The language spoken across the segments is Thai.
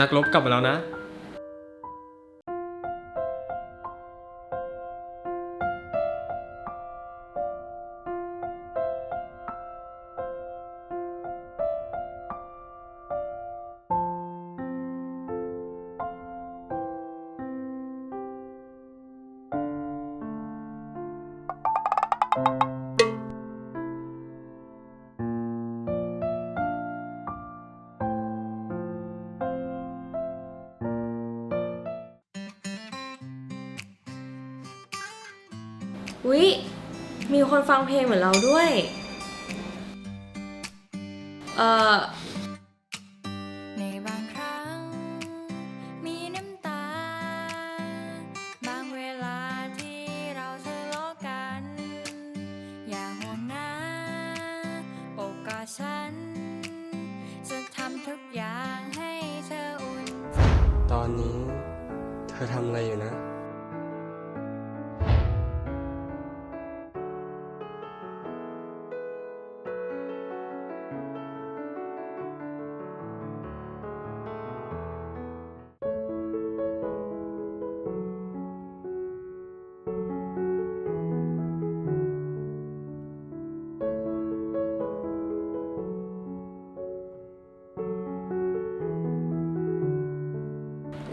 นักรบกลับมาแล้วนะ วิมีคนฟังเพลงเหมือนเราด้วย เอ่อ ในบางครั้ง มีน้ำตา บางเวลาที่เราทะเลาะกัน อย่าห่วงนะโอกกอดฉัน จะทำทุกอย่างให้เธออุ่นตอนนี้เธอทำอะไรอยู่นะ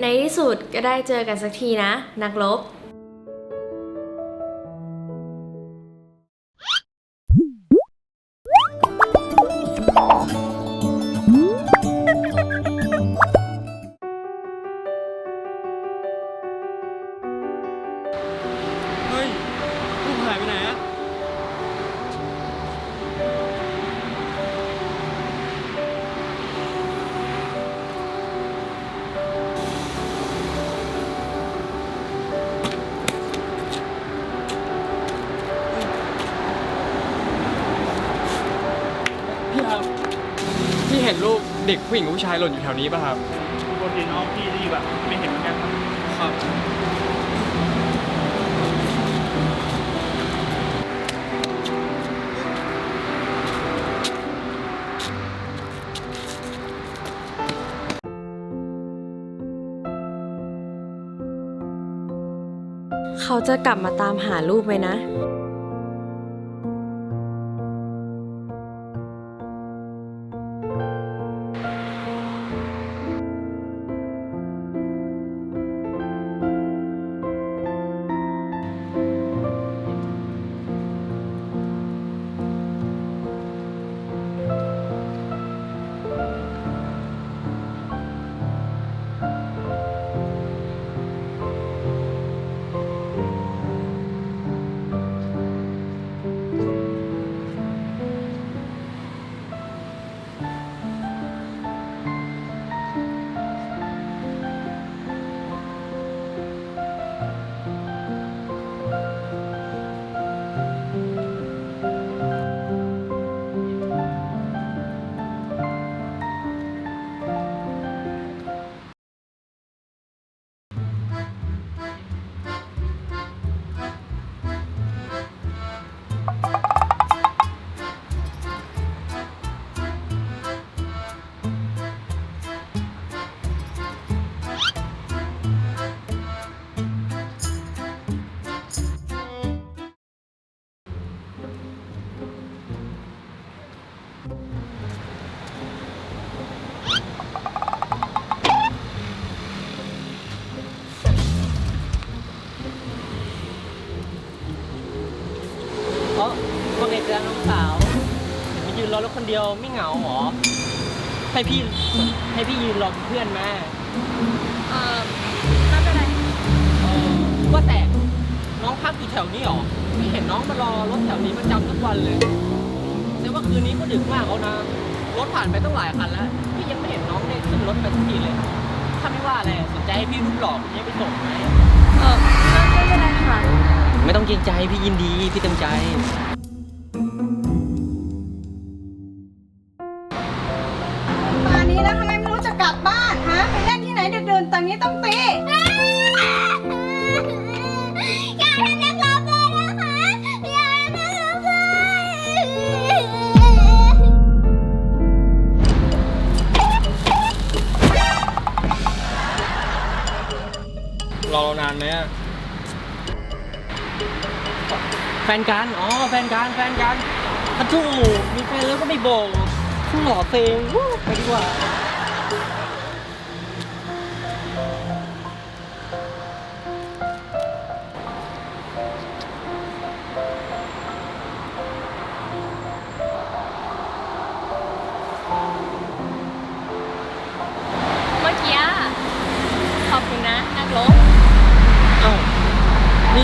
ในที่สุดก็ได้เจอกันสักทีนะ นักลบ เห็นรูปเด็กผู้หญิงกับผู้ชายหล่นอยู่แถวนี้ป่ะครับปกติน้องพี่รีบแบบไม่เห็นเหมือนกันครับครับเขาจะกลับมาตามหาลูกไหมนะ ว่าไงจ๊ะน้องสาวมายืนรอรถคนเดียวไม่เหงาหรอ ให้พี่ให้พี่ยืนรอเป็นเพื่อนไหมาเอ่อไม่เป็นไรเออว่าแต่น้องพักอยู่แถวนี้หรอ ไม่เห็นน้องมารอรถแถวนี้ประจำทุกวันเลยแต่ว่าคืนนี้ก็ดึกมากแล้วนะ รถผ่านไปตั้งหลายคันแล้วพี่ยังไม่เห็นน้องได้ขึ้นรถไปสักทีเลย ถ้าไม่ว่าอะไรสนใจให้พี่รูปหล่อคนนี้ไปส่งไหมเออไม่เป็นไรค่ะ ไม่ต้องเกรงใจพี่ยินดีพี่เต็มใจ ดึเดื่นตอนนี้ต้องตี อย่าทำนักร้องเลยนะคะอย่าทำนักร้องเรอเรานานไหมแฟนกัน อ๋อ แฟนกัน แฟนกันพัชชูมีแฟนแล้วก็ไม่บอกทุ่งหล่อเซงไปดีกว่า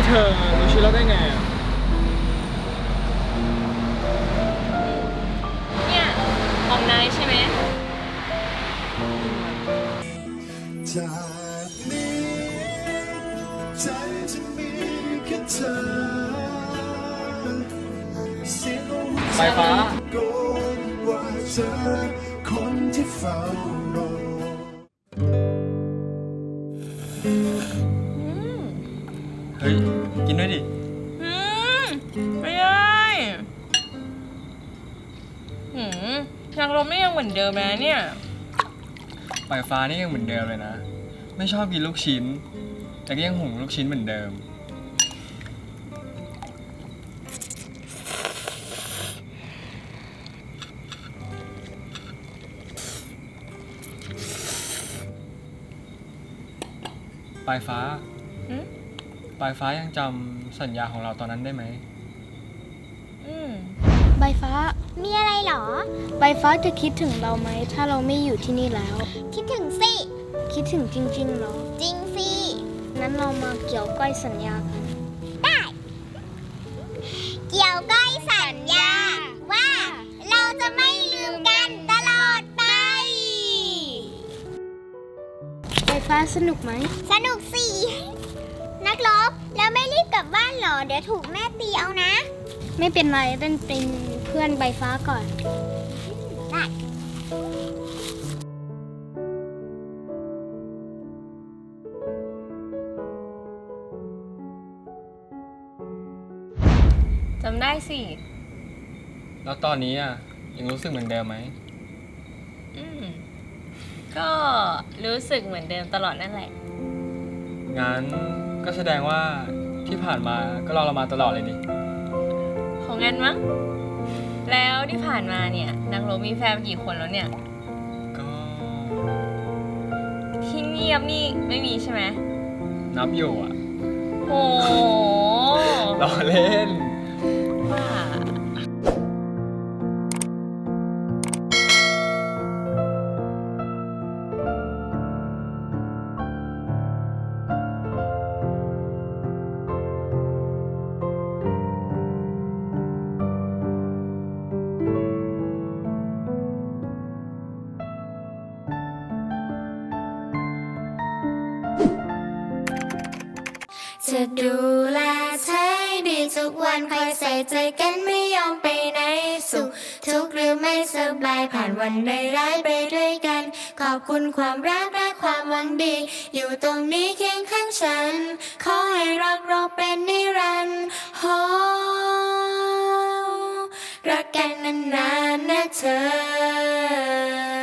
เธอรู้ชื่อเราได้ไงอะเนี่ยของนายใช่ไหม จากนี้ใจจะมีแค่เธอเสียงหัวไฟฟ้า โกนว่าเธอคนที่เฝ้ารอ เฮ้ย กินด้วยดิ อืมไม่ได้หืมนักลบไม่ยังเหมือนเดิมนะเนี่ย ปลายฟ้านี่ยังเหมือนเดิมเลยนะ ไม่ชอบกินลูกชิ้น แต่ก็ยังหุงลูกชิ้นเหมือนเดิม ปลายฟ้าหืม ปลายฟ้ายังจำสัญญาของเราตอนนั้นได้ไหม อืมใบฟ้า มีอะไรหรอ ใบฟ้าจะคิดถึงเราไหม ถ้าเราไม่อยู่ที่นี่แล้ว คิดถึงสิ คิดถึงจริงๆเหรอ จริงสิ นั้นเรามาเกี่ยวก้อยสัญญากันได้เกี่ยวก้อยสัญญา ว่าเราจะไม่ลืมกันตลอดไป ใบฟ้าสนุกไหม สนุกสิ นักลบแล้วไม่รีบกลับบ้านเหรอ เดี๋ยวถูกแม่ตีเอานะ ไม่เป็นไรเล่นเป็นเพื่อนใบฟ้าก่อน ได้จำได้สิ แล้วตอนนี้อะยังรู้สึกเหมือนเดิมไหม อืม ก็รู้สึกเหมือนเดิมตลอดนั่นแหละ งั้น ก็แสดงว่าที่ผ่านมาก็รอเรามาตลอดเลยดิของงั้นมั้ง แล้วที่ผ่านมาเนี่ยนักลบมีแฟนกี่คนแล้วเนี่ย ก็ที่เงียบนี่ไม่มีใช่ไหมนับอยู่อะโอ้โหรอเล่น จะดูแลเธอให้ดีทุกวันคอยใส่ใจกันไม่ยอมไปไหนสุขทุกข์หรือไม่สบายผ่านวันได้ร้ายไปด้วยกัน ขอบคุณความรักและความหวังดี อยู่ตรงนี้เคียงข้างฉัน ขอให้รักเราเป็นนิรันดร์โฮรักกันนานๆนะเธอ